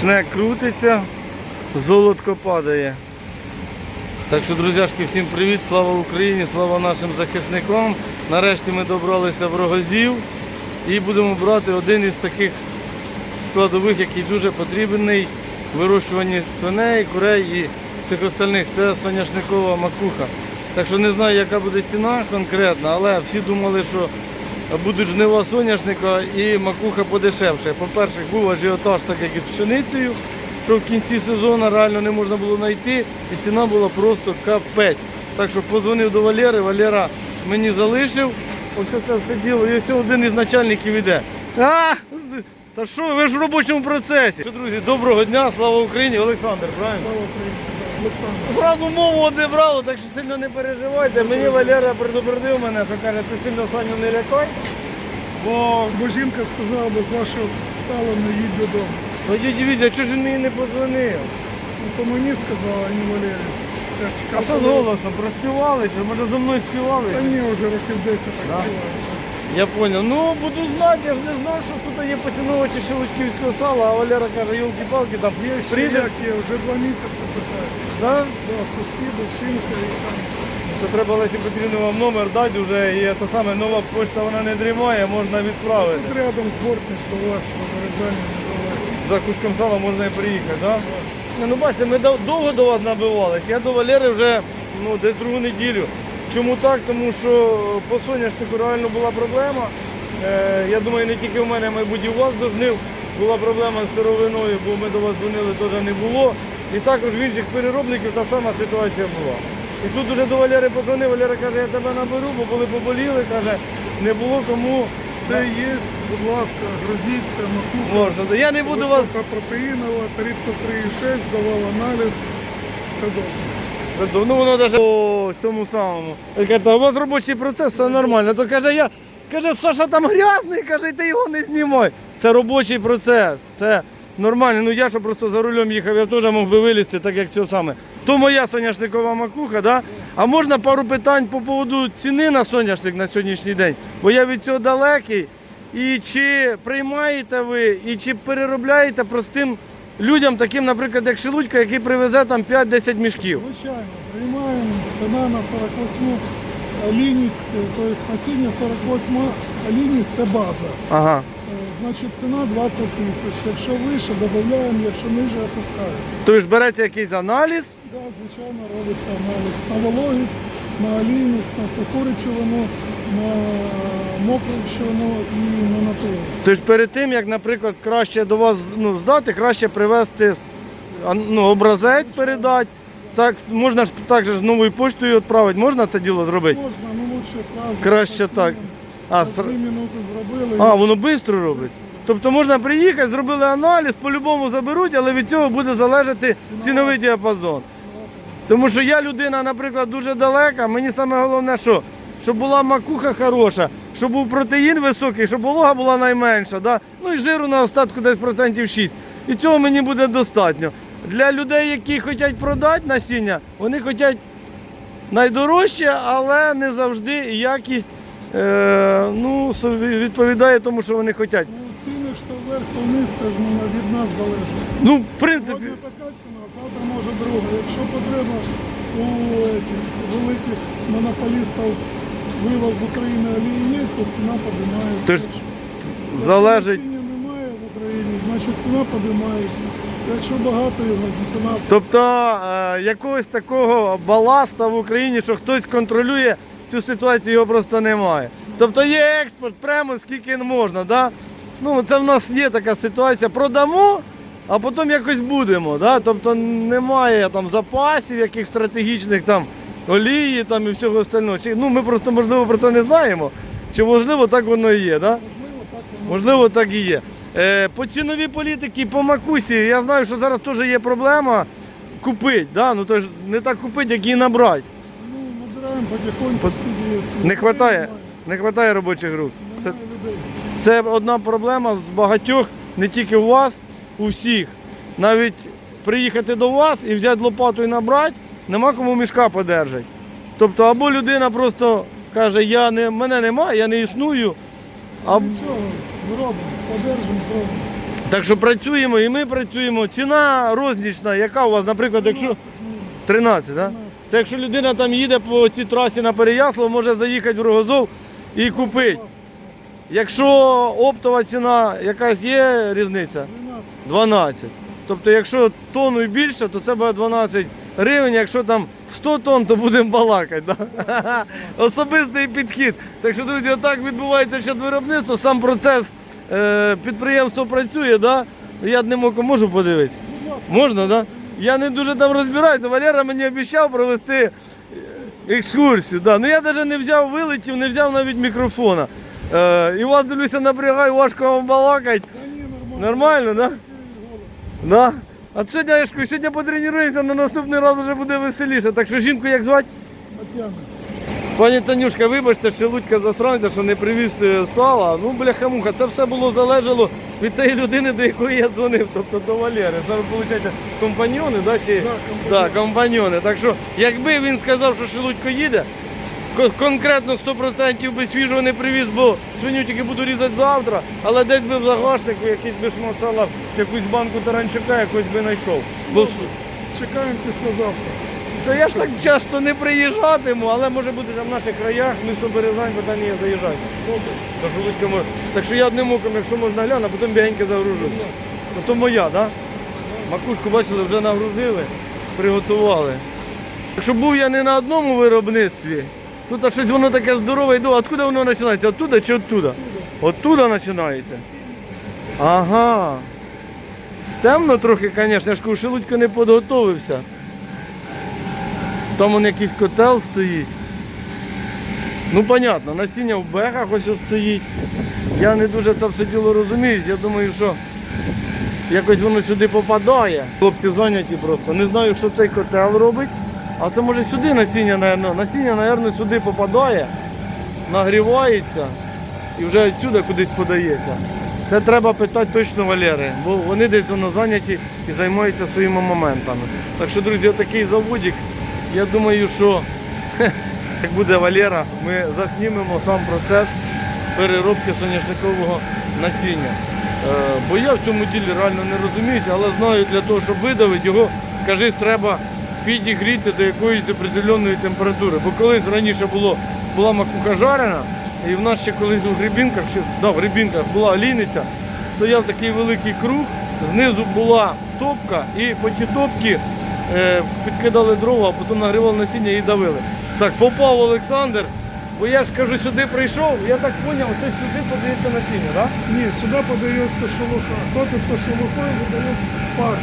Шнек крутиться, золотко падає. Так що, друзяшки, всім привіт, слава Україні, слава нашим захисникам. Нарешті ми добралися в Рогозів і будемо брати один із таких складових, який дуже потрібний в вирощуванні свиней, курей і всіх остальних. Це соняшникова макуха. Так що не знаю, яка буде ціна конкретна, але всі думали, що будуть жнива соняшника і макуха подешевше. По-перше, був ажіотаж, так як і з пшеницею, що в кінці сезону реально не можна було знайти, і ціна була просто капець. Так що позвонив до Валери, Валера мені залишив. Ось це все діло. І ось один із начальників іде. А, та що, ви ж в робочому процесі. Що, друзі, доброго дня, слава Україні, Олександр, правильно? Олександр. Зразу мову одне брало, так що сильно не переживайте. Мені Валера предупредив мене, що каже, ти сильно Саню не лякай. Бо Бо жінка сказала, без вашого сала не їдь додому. ну дивіться, чого ж він мені не позвонив? Ну, то мені сказала, а не Валерій. Я чекав, А що коли- голосно, проспівали, чи може за мною співали? Та ні, вже років 10 так Да? співаю. Я зрозумів. Ну буду знати, я ж не знав, що тут є поціновувачі шелудьківського сала, а Валера каже, йолки-палки, там Є ще як є, вже два місяці питаю. Да? Да, сусіди, жінка і там. То треба Лесі Петрівну вам номер дати вже, і те саме нова почта вона не дрімає, можна відправити. Тут рядом з Бортніч до вас, на Березані. За куском сала можна і приїхати, так? Ну бачите, ми довго до вас набивали. Я до Валери вже ну, десь другу неділю. Чому так? Тому що по соняшнику реально була проблема. Е, я думаю, не тільки в мене, мабуть, і у вас до жнив була проблема з сировиною, бо ми до вас дзвонили, теж не було. І також в інших переробників та сама ситуація була. І тут уже до Валери подзвонив, Валера каже, я тебе наберу, бо коли поболіли, каже, не було кому. Це є, будь ласка, грузіться, макуха. Можна. Я не буду вас Високопротеїнова, 33,6, здавав аналіз. Все добре. Ну воно навіть по цьому самому. Він каже, у вас робочий процес, все нормально. То каже, я каже, Саша там грязний, каже, ти його не знімай. Це робочий процес. Це нормально. Ну я що просто за рулем їхав, я теж мог би вилізти, так як це саме. То моя соняшникова макуха, да? а можна пару питань по поводу ціни на соняшник на сьогоднішній день. Бо я від цього далекий. І чи приймаєте ви, і чи переробляєте простим людям, таким, наприклад, як Шелудько, який привезе там 5-10 мішків? Звичайно, приймаємо ціна на 48 лінність, тобто насіння 48 лінність це база. Ага. Значить ціна 20 тисяч. Якщо вище, додаємо, якщо ниже, опускаємо. Тобто береться якийсь аналіз, Да, звичайно, робиться аналіз на вологість, на олійність, на суху речовину, на мокру речовину і на натуру. Тож перед тим, як, наприклад, краще до вас ну, здати, краще привезти ну, образець передати. Так, можна ж так же ж новою поштою відправити, можна це діло зробити? Можна, ну лучше сразу. Краще так. А, ср- три минути зробили. а, воно швидко робить. Тобто можна приїхати, зробили аналіз, по-любому заберуть, але від цього буде залежати ціновий діапазон. Тому що я людина, наприклад, дуже далека. Мені саме головне, що? Щоб була макуха хороша, щоб був протеїн високий, щоб волога була найменша. Да? Ну і жиру на остатку десь процентів 6. І цього мені буде достатньо. Для людей, які хочуть продати насіння, вони хочуть найдорожче, але не завжди якість е, ну, відповідає тому, що вони хочуть. Ну, ціни то вверх, то вниз, це ж ну, від нас залежить. Ну, в принципі, Сьогодні така ціна, завтра може друга. Якщо потрібно у великих монополістів вивоз з України олії є, то ціна піднімається. Тож Якщо залежить. немає в Україні, значить ціна піднімається. Якщо багато його, ціна Тобто е, якогось такого баласта в Україні, що хтось контролює цю ситуацію, його просто немає. Тобто є експорт прямо скільки можна. Да? Ну, це в нас є така ситуація. Продамо, а потім якось будемо. Да? Тобто немає там запасів, яких стратегічних там олії там, і всього остального. Чи, ну, ми просто можливо про це не знаємо. Чи можливо так воно і є. Да? можливо так і є. Е, по ціновій політиці, по макусі, я знаю, що зараз теж є проблема купити. Да? Ну, то не так купити, як її набрати. Не вистачає, не вистачає робочих рук. Це, це одна проблема з багатьох, не тільки у вас, у всіх. Навіть приїхати до вас і взяти лопату і набрати, нема кому мішка подержати. Тобто, або людина просто каже, я не, мене немає, я не існую. А, Нічого, зробимо, подержимо, зробимо. Так що працюємо і ми працюємо. Ціна рознічна, яка у вас, наприклад, якщо 13, так? Це якщо людина там їде по цій трасі на Переяслав, може заїхати в Рогозов і купити. Якщо оптова ціна якась є різниця, 12. 12. Тобто, якщо тонну і більше, то це буде 12 гривень. Якщо там 100 тонн, то будемо балакати. Да? Особистий підхід. Так що, друзі, отак відбувається ще виробництво. Сам процес е, підприємство працює, да? я оком можу подивитися. Можна, да? Я не дуже там розбираюся. Валера мені обіцяв провести екскурсію. Да. Ну я навіть не взяв вилетів, не взяв навіть мікрофона. Е, і вас дивлюся, напрягаю, важко вам ні, нормально. Нормально, да? Да. А сьогодні, я ж кажу, сьогодні потренуємося, на наступний раз вже буде веселіше. Так що жінку як звати? Тетяна. Пані Танюшка, вибачте, шелудька засранця, що не привіз е, сала. Ну, бляха-муха, це все було залежало від тієї людини, до якої я дзвонив, тобто до Валери. Це виходить, компаньони, да? Чи... Да, Да, компаньони. Так що, якби він сказав, що шелудько їде, конкретно 100% би свіжого не привіз, бо свиню тільки буду різати завтра, але десь би в загашнику якийсь би шмат сала, якусь банку таранчука якось би знайшов. Бо Чекаємо післязавтра. То я ж так часто не приїжджатиму, але може бути там в наших краях, місто Березань, питання є заїжджати. Добре. Так що, я одним оком, якщо можна гляну, а потім бігенько загружу. Ну, то моя, так? Да? Макушку бачили, вже нагрузили, приготували. Якщо був я не на одному виробництві, тут а щось воно таке здорове йду. Откуда воно починається? Оттуда чи оттуда? Оттуда починається. Ага. Темно трохи, звісно, я ж кажу, Шелудько не підготовився. Там он якийсь котел стоїть. Ну, понятно, насіння в бехах ось стоїть. Я не дуже це все діло розуміюсь. Я думаю, що якось воно сюди попадає. Хлопці зайняті просто. Не знаю, що цей котел робить. А це може сюди насіння, напевно. Насіння, напевно, сюди попадає, нагрівається і вже відсюди кудись подається. Це треба питати точно Валери, бо вони десь воно зайняті і займаються своїми моментами. Так що, друзі, отакий заводик. Я думаю, що як буде Валера, ми заснімемо сам процес переробки соняшникового насіння. Е, бо я в цьому ділі реально не розумію, але знаю, для того, щоб видавити його, скажи, треба підігріти до якоїсь определеної температури. Бо колись раніше було, була макуха жарена, і в нас ще колись у грибінках, ще, да, в грибінках була олійниця, стояв такий великий круг, знизу була топка, і по ті топки підкидали дрова, а потім нагрівали насіння і давили. Так, попав Олександр, бо я ж кажу, сюди прийшов, я так зрозумів, це сюди подається насіння, так? Ні, сюди подається шелуха. Топиться шелухою, видають пар.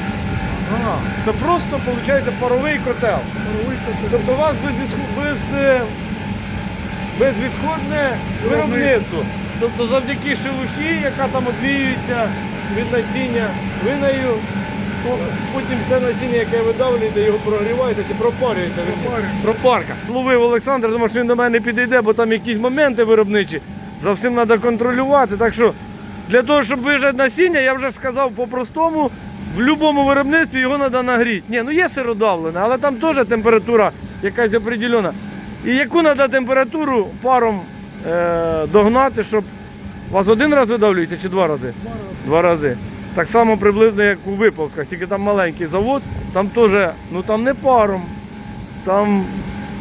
Ага. Це просто, виходить, паровий котел. Паровий котел. Тобто у вас без, без, е, безвідходне виробництво. Тобто завдяки шелухі, яка там одвіюється від насіння, ви нею ну, потім це насіння, яке видавлюєте, його прогріваєте чи пропарюєте. Пропарка. Ловив Олександр, думав, що він до мене підійде, бо там якісь моменти виробничі. За всім треба контролювати. Так що для того, щоб вижати насіння, я вже сказав по-простому, в будь-якому виробництві його треба нагріти. Ні, ну є сиродавлене, але там теж температура якась определена. І яку треба температуру паром е, догнати, щоб вас один раз видавлюється чи два рази? Два рази. Два рази. Так само приблизно, як у Виповськах, тільки там маленький завод, там теж, ну там не паром. Там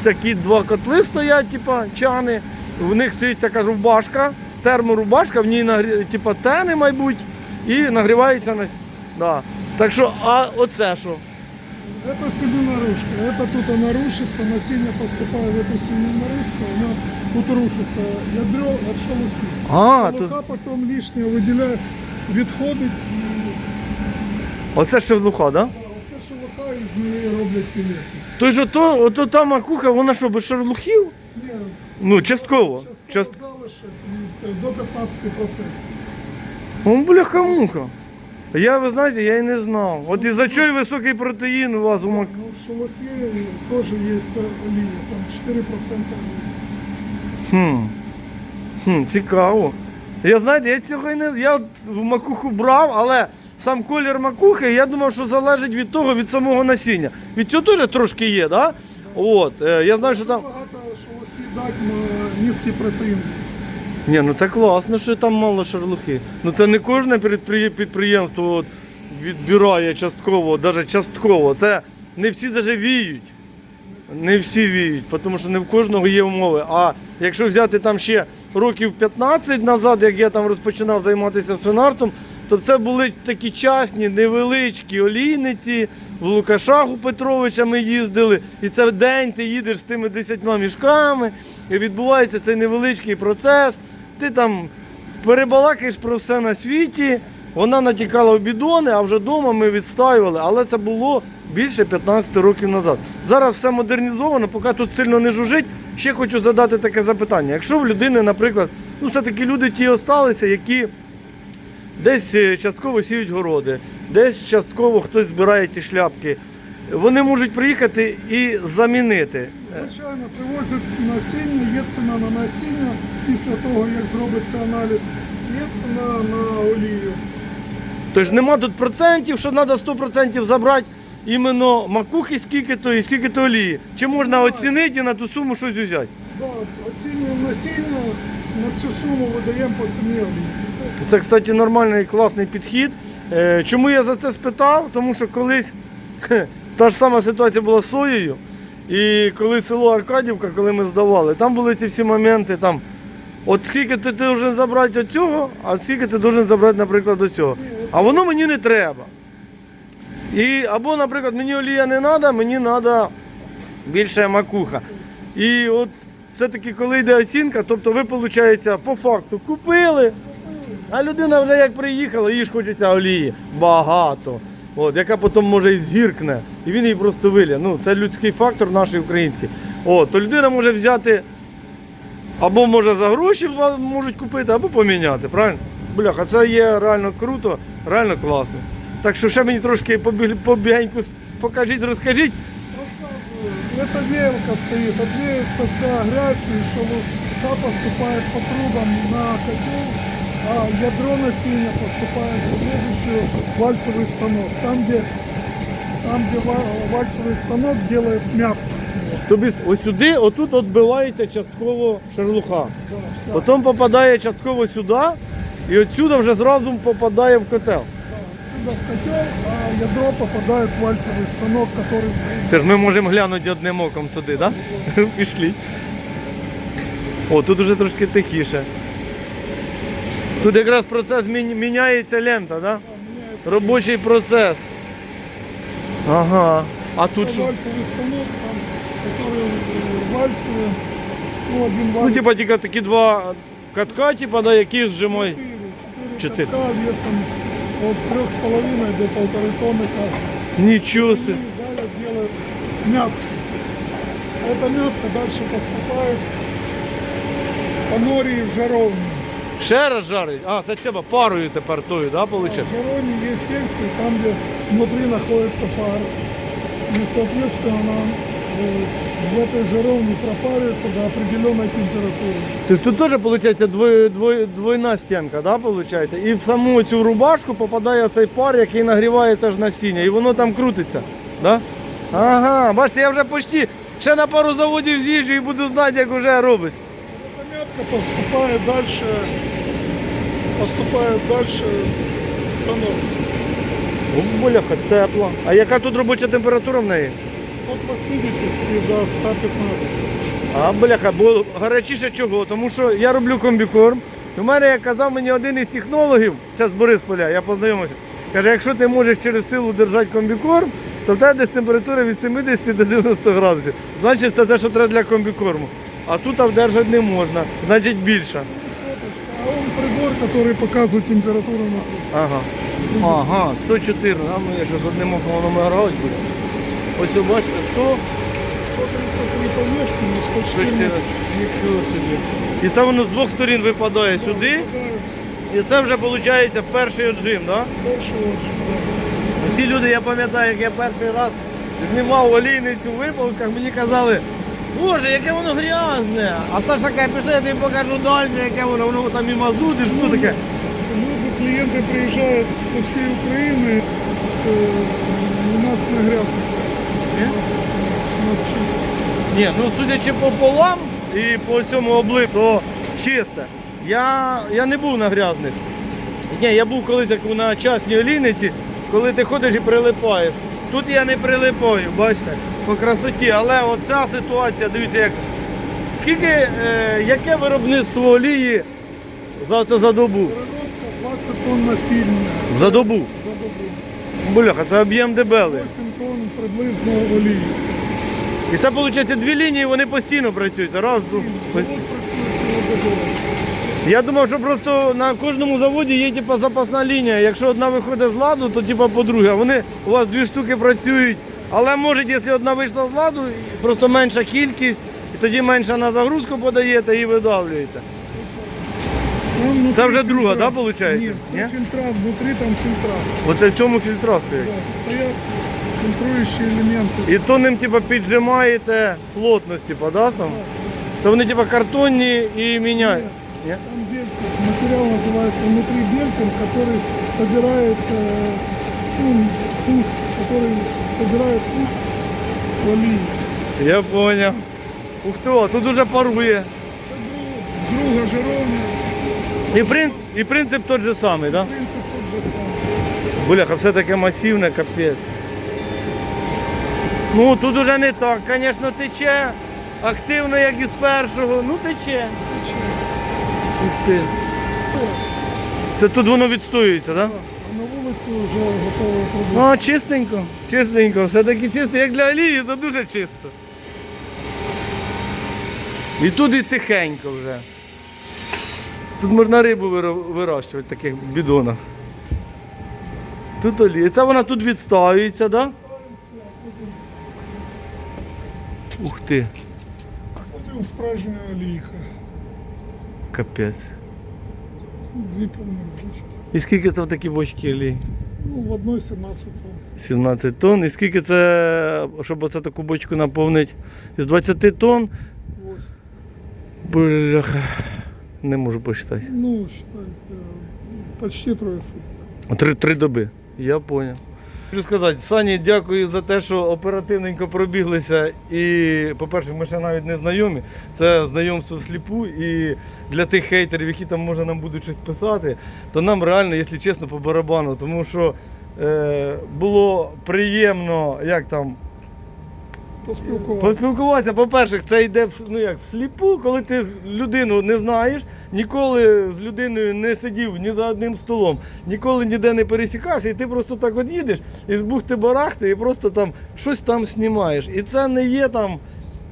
такі два котли стоять, типа чани. В них стоїть така рубашка, терморубашка, в ній нагрі... типа тени, мабуть, і нагрівається на. Да. Так що, а оце що? Это семена ручка. Это тут она рушится, насіння поступає в эту семена ручку, вона тут рушиться ядро від шелухи. А, тут... Шелуха потім лишнє виділяє, відходить. і оце шевлуха, так? Да? Оце шелуха і з неї роблять пілети. Той же то, ото та макуха, вона що, без шерлухів? Ні, Ну, частково. Част... частково залишок до 15%. О, бляха муха. Я, ви знаєте, я і не знав. От із-за чого й високий протеїн у вас у мак... Ну, в шелухі теж є олія, там 4% олії. Хм. Хм, цікаво. Я знаєте, я цього і не. Я от в макуху брав, але сам колір макухи, я думав, що залежить від того, від самого насіння. Від цього теж трошки є, так? Да? От, е, я знаю, що там. Багато шелухи дати на низький протеїн. Ні, ну це класно, що там мало шарлухи. Ну це не кожне підприє- підприємство от відбирає частково, навіть частково. Це не всі навіть віють. Не всі віють, тому що не в кожного є умови. А якщо взяти там ще років 15 назад, як я там розпочинав займатися свинарством, то це були такі частні, невеличкі олійниці. В Лукашаху Петровича ми їздили. І це день ти їдеш з тими 10 мішками, і відбувається цей невеличкий процес. Ти там перебалакаєш про все на світі. Вона натікала в бідони, а вже вдома ми відстаювали. Але це було більше 15 років назад. Зараз все модернізовано, поки тут сильно не жужить. Ще хочу задати таке запитання. Якщо в людини, наприклад, ну все-таки люди ті осталися, які десь е, частково сіють городи, десь частково хтось збирає ті шляпки. Вони можуть приїхати і замінити. Звичайно, привозять насіння, є ціна на насіння після того, як зробиться аналіз, є ціна на олію. Тож нема тут процентів, що треба 100% забрати іменно макухи, скільки то і скільки то олії. Чи можна оцінити і на ту суму щось взяти? Да, оцінюємо насіння, на цю суму видаємо по ціні олії. Це, кстати, нормальний класний підхід. Е, Чому я за це спитав? Тому що колись та ж сама ситуація була з соєю. І коли село Аркадівка, коли ми здавали, там були ці всі моменти. Там, от скільки ти повинен забрати від цього, а скільки ти повинен забрати, наприклад, до цього. А воно мені не треба. І, або, наприклад, мені олія не треба, мені треба більше макуха. І от все-таки, коли йде оцінка, тобто ви, виходить, по факту купили, а людина вже як приїхала, їй ж хочеться олії. Багато. От, яка потім може і згіркне, і він її просто вилє. Ну, це людський фактор наш український. От, то людина може взяти, або може за гроші можуть купити, або поміняти. Правильно? Бляха, це є реально круто, реально класно. Так що ще мені трошки побіг- побігеньку покажіть, розкажіть. Веялка стоит, отвеется вся грязь, и шелуха поступает по трубам на котел, а ядро насіння поступает в следующий вальцевый станок. Там, где, там, где ва- вальцевый станок делает мягко. Тобі ж ось сюди, отут відбивається частково шерлуха. Да, вся. Потім попадає частково сюди, і отсюди вже зразу попадає в котел. Туда в котел, а ядро попадает в вальцевый станок, который стоит. Тож ми можемо глянути одним оком туди, так? Да? Пішли. О, тут вже трошки тихіше. Тут якраз процес міні- міняється лента, так? Да? Меняется Робочий процес. Ага. А тут що? вальцевый станок, там, который э, вальцевый, ну, один Ну, вальц. типа тільки такі два катка, типа, да, які зжимають. Четыре Четыре. катка весом от трех с половиной до полторы тонны каждый. Нічого И собі. далее делают мятку. Эта мятка дальше поступает по нории в жаровню. Ще раз жарить. А, це треба парою тепер тою, да, А в виходить? жаровне есть секции, там где внутри находится пар. И, соответственно, она э, в этой жаровне пропаривается до определенной температуры. Тож тут теж виходить двой, двой, двойна стінка, да, виходить? І в саму цю рубашку попадає цей пар, який нагріває теж насіння, і воно там крутиться. Да? Ага, бачите, я вже почти ще на пару заводів з'їжджу і буду знати, як вже робить. Эта мятка поступает дальше, поступает дальше станок. Бляха, тепло. А яка тут робоча температура в неї? От 80 до 115. А бляха, бо гарячіше чого? Тому що я роблю комбікорм. В мене, як казав мені один із технологів, це з Борисполя, я познайомився. Каже, якщо ти можеш через силу держати комбікорм, то в тебе десь температура від 70 до 90 градусів. Значить, це те, що треба для комбікорму. А тут вдержати не можна, значить більше. А он прибор, который показывает температуру на Ага. Ага, 104. А ну я щось одним оком воно буде. Ось ви бачите, 100, 133 поверхни, 104. 104. Нічого собі. І це воно з двох сторін випадає сюди. І це вже виходить перший отжим, так? Очень, да. Всі люди, я пам'ятаю, як я перший раз знімав олійницю в випусках, мені казали, боже, яке воно грязне. А Саша каже, пішли, я тобі покажу далі, яке воно, воно там і мазут, і що таке. Люди, клиенты приезжают со всей Украины, э, у нас не грязно. Ні? У нас чисто. Ні, ну судячи по полам і по цьому облику, то чисте. Я, я не був на грязних. Ні, я був колись так на частній олійниці, коли ти ходиш і прилипаєш. Тут я не прилипаю, бачите, по красоті. Але оця ситуація, дивіться, як скільки, е, яке виробництво олії за це за добу? Переробка 20 тонн насіння За добу. за добу. Бляха, це об'єм дебелий. 8 тонн приблизно олії. І це виходить дві лінії, вони постійно працюють. Раз, два. Завод постійно. працює цілодобово. Я думав, що просто на кожному заводі є типу, запасна лінія. Якщо одна виходить з ладу, то типу, по-друге. А Вони у вас дві штуки працюють. Але може, якщо одна вийшла з ладу, просто менша кількість, і тоді менше на загрузку подаєте і видавлюєте. Ну, Це вже друга, да, получається? Ні, це фільтра, внутрі там фільтра. От в цьому фільтра стоять. Да, стоять фільтруючі елементи. І то ним типу, піджимаєте плотність, типу, да, сам? То вони типу, картонні і міняють. Ні? Там бельтинг, материал называется внутри бельтинг, который собирает э, ну, вкус, который собирает вкус с олії. Я поняв. Ух ти, а тут уже парує. Це друг- друга жировня, І, прин... і принцип той же самий, так? Да? принцип тот же самий. Бляха, все таке масивне, капець. Ну, тут уже не так, звісно, тече. Активно, як і з першого. Ну, тече. Ух ти. Це тут воно відстоюється, так? Да? А на вулиці вже готова Ну, а чистенько, чистенько, все-таки чисто, як для олії, то дуже чисто. І тут і тихенько вже. Тут можна рибу вирощувати в таких бідонах. Тут олія. Це вона тут відстоюється, так? Да? Ух ти, Потім справжня олійка. капець. Дві повні бочки. І скільки це в такі бочки олії? Ну, в одній 17 тонн. 17 тонн. І скільки це, щоб оце таку бочку наповнити? З 20 тонн? 8. Бляха. Не можу посчитати. Ну, считайте, почти троє суток. Три, три доби. Я зрозумів. Хочу сказати, Сані, дякую за те, що оперативненько пробіглися. І, по-перше, ми ще навіть не знайомі. Це знайомство сліпу. І для тих хейтерів, які там може нам будуть щось писати, то нам реально, якщо чесно, по барабану. Тому що е, було приємно, як там, Поспілкуватися. Поспілкуватися, по-перше, це йде ну як всліпу, коли ти людину не знаєш, ніколи з людиною не сидів ні за одним столом, ніколи ніде не пересікався, і ти просто так от їдеш і з бухти барахти, і просто там щось там знімаєш. І це не є там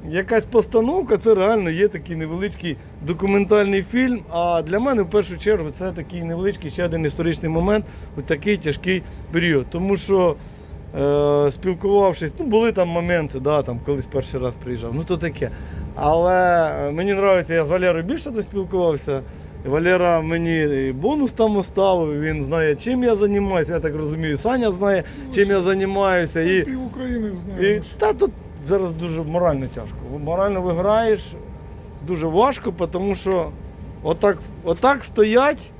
якась постановка, це реально є такий невеличкий документальний фільм. А для мене в першу чергу це такий невеличкий ще один історичний момент у такий тяжкий період. Тому що е, спілкувавшись, ну були там моменти, да, там колись перший раз приїжджав, ну то таке. Але е, мені подобається, я з Валерою більше то спілкувався. І Валера мені бонус там оставив, він знає, чим я займаюся, я так розумію, Саня знає, чим я займаюся. І, Пів України і та тут зараз дуже морально тяжко. Морально виграєш дуже важко, тому що отак, отак стоять.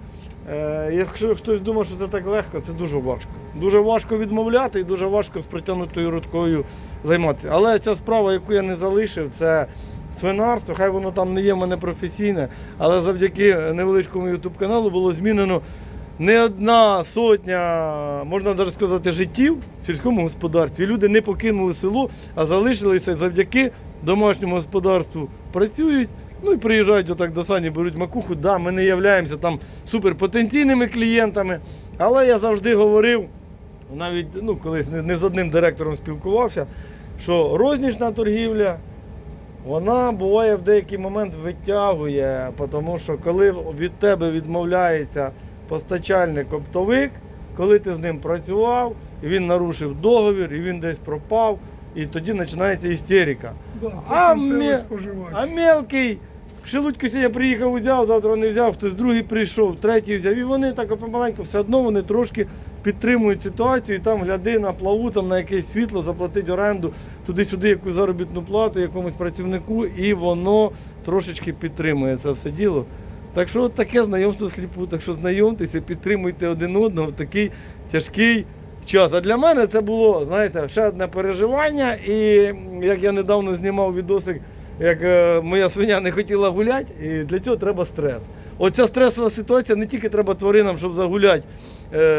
Е, якщо хтось думає, що це так легко, це дуже важко. Дуже важко відмовляти і дуже важко з притягнутою рудкою займатися. Але ця справа, яку я не залишив, це свинарство. Хай воно там не є в мене професійне, але завдяки невеличкому ютуб каналу було змінено не одна сотня, можна навіть сказати, життів в сільському господарстві. Люди не покинули село, а залишилися завдяки домашньому господарству. Працюють. Ну і приїжджають отак до Сані, беруть макуху. Да, ми не являємося там суперпотенційними клієнтами, але я завжди говорив, навіть ну, колись не, не з одним директором спілкувався, що рознічна торгівля, вона буває в деякий момент витягує, тому що коли від тебе відмовляється постачальник оптовик, коли ти з ним працював, і він нарушив договір, і він десь пропав, і тоді починається істерика. Да, А споживач. А мелкий, Шелудько сьогодні приїхав, взяв, завтра не взяв, хтось другий прийшов, третій взяв. І вони так помаленьку все одно вони трошки підтримують ситуацію, і там гляди на плаву, там на якесь світло, заплатить оренду, туди-сюди якусь заробітну плату якомусь працівнику, і воно трошечки підтримує це все діло. Так що таке знайомство сліпу, так що знайомтеся, підтримуйте один одного в такий тяжкий час. А для мене це було, знаєте, ще одне переживання. І як я недавно знімав відосик, як е, моя свиня не хотіла гуляти, і для цього треба стрес. оця стресова ситуація не тільки треба тваринам, щоб загуляти,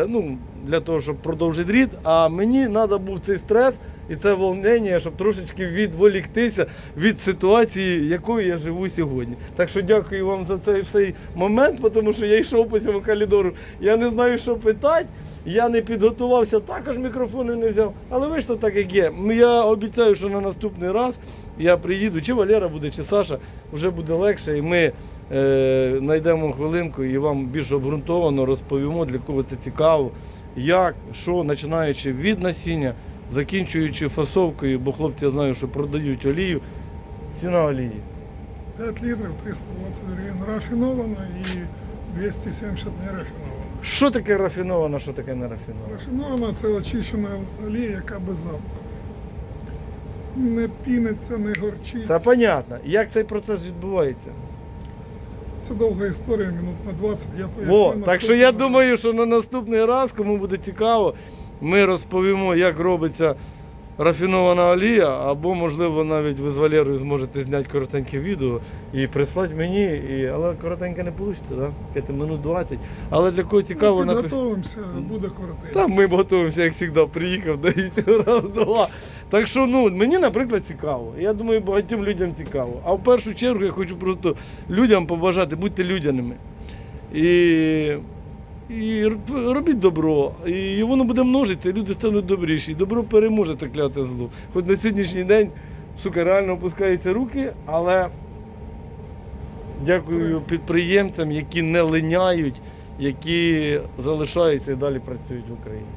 ну, для того, щоб продовжити рід, а мені треба був цей стрес і це волнення, щоб трошечки відволіктися від ситуації, якою я живу сьогодні. Так що дякую вам за цей всей момент, тому що я йшов по цьому коридору, я не знаю, що питати. Я не підготувався, також мікрофони не взяв. Але вийшло так, як є. Я обіцяю, що на наступний раз я приїду, чи Валера буде, чи Саша, вже буде легше, і ми е, знайдемо хвилинку і вам більш обґрунтовано розповімо, для кого це цікаво, як, що, починаючи від насіння, закінчуючи фасовкою, бо хлопці я знаю, що продають олію. Ціна олії. 5 литров 320 гривен рафинована и 270 не рафинована. Що таке рафіновано, що таке не рафіновано? Рафінована це очищена олія, яка без запаху. Не піниться, не горчить. Це понятно. Як цей процес відбувається? Це довга історія, минут на 20. Я поясню. Во, так що я думаю, що на наступний раз, кому буде цікаво, ми розповімо, як робиться рафінована олія, або, можливо, навіть ви з Валерою зможете зняти коротеньке відео і прислати мені. І... Але коротеньке не вийде, так? Да? минут 20. Але для кого цікаво, Ми напишіть. підготовимося, буде коротенько. Та ми готуємося, як завжди, приїхав, дають раз, два. Так що ну, мені, наприклад, цікаво. Я думаю, багатьом людям цікаво. А в першу чергу я хочу просто людям побажати, будьте людяними. І, і робіть добро. І воно буде множитися, і люди стануть добріші. І добро переможе так кляте зло. Хоч на сьогоднішній день, сука, реально опускаються руки, але дякую підприємцям, які не линяють, які залишаються і далі працюють в Україні.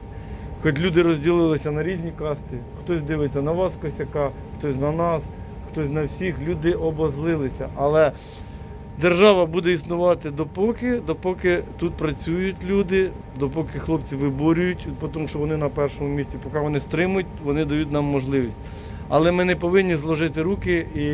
Хоч люди розділилися на різні касти, хтось дивиться на вас косяка, хтось на нас, хтось на всіх. Люди обозлилися. Але держава буде існувати допоки, допоки тут працюють люди, допоки хлопці виборюють, тому що вони на першому місці, поки вони стримують, вони дають нам можливість. Але ми не повинні зложити руки і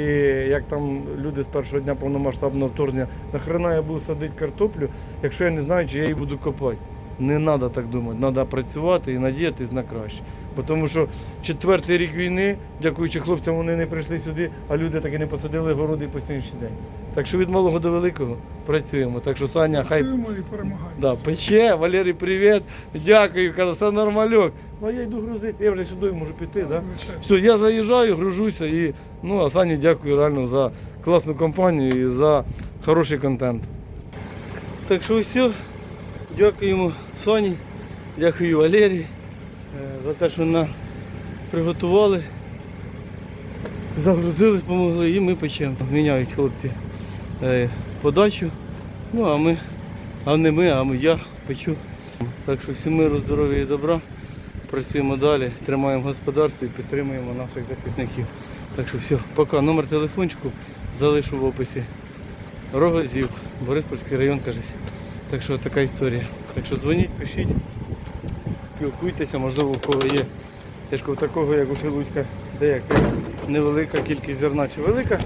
як там люди з першого дня повномасштабного вторгнення, нахрена я буду садити картоплю, якщо я не знаю, чи я її буду копати. Не треба так думати, треба працювати і надіятись на краще. Тому що четвертий рік війни, дякуючи хлопцям, вони не прийшли сюди, а люди так і не посадили городи по сьогоднішній день. Так що від малого до великого працюємо. Так що Саня, хай Працюємо і перемагаємо. Да, пече, Валерій, привіт. Дякую, казав, все нормальок. Ну я йду грузити, я вже сюди можу піти, да? Все, я заїжджаю, гружуся і ну, а Сані дякую реально за класну компанію і за хороший контент. Так що все, дякуємо Соні, дякую Валерії е, за те, що нам приготували, загрузили, допомогли і ми печемо. Міняють хлопці е, подачу. Ну а ми, а не ми, а я печу. Так що всім миру, здоров'я і добра. Працюємо далі, тримаємо господарство і підтримуємо наших захисників. Так що все, пока. Номер телефончику залишу в описі. Рогозів, Бориспольський район, кажуть. Так що така історія. Так що дзвоніть, пишіть, спілкуйтеся, можливо, у кого є. теж такого, як у Шелудька, деяка невелика кількість зерна чи велика.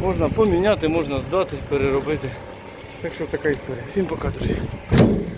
Можна поміняти, можна здати, переробити. Так що така історія. Всім пока, друзі.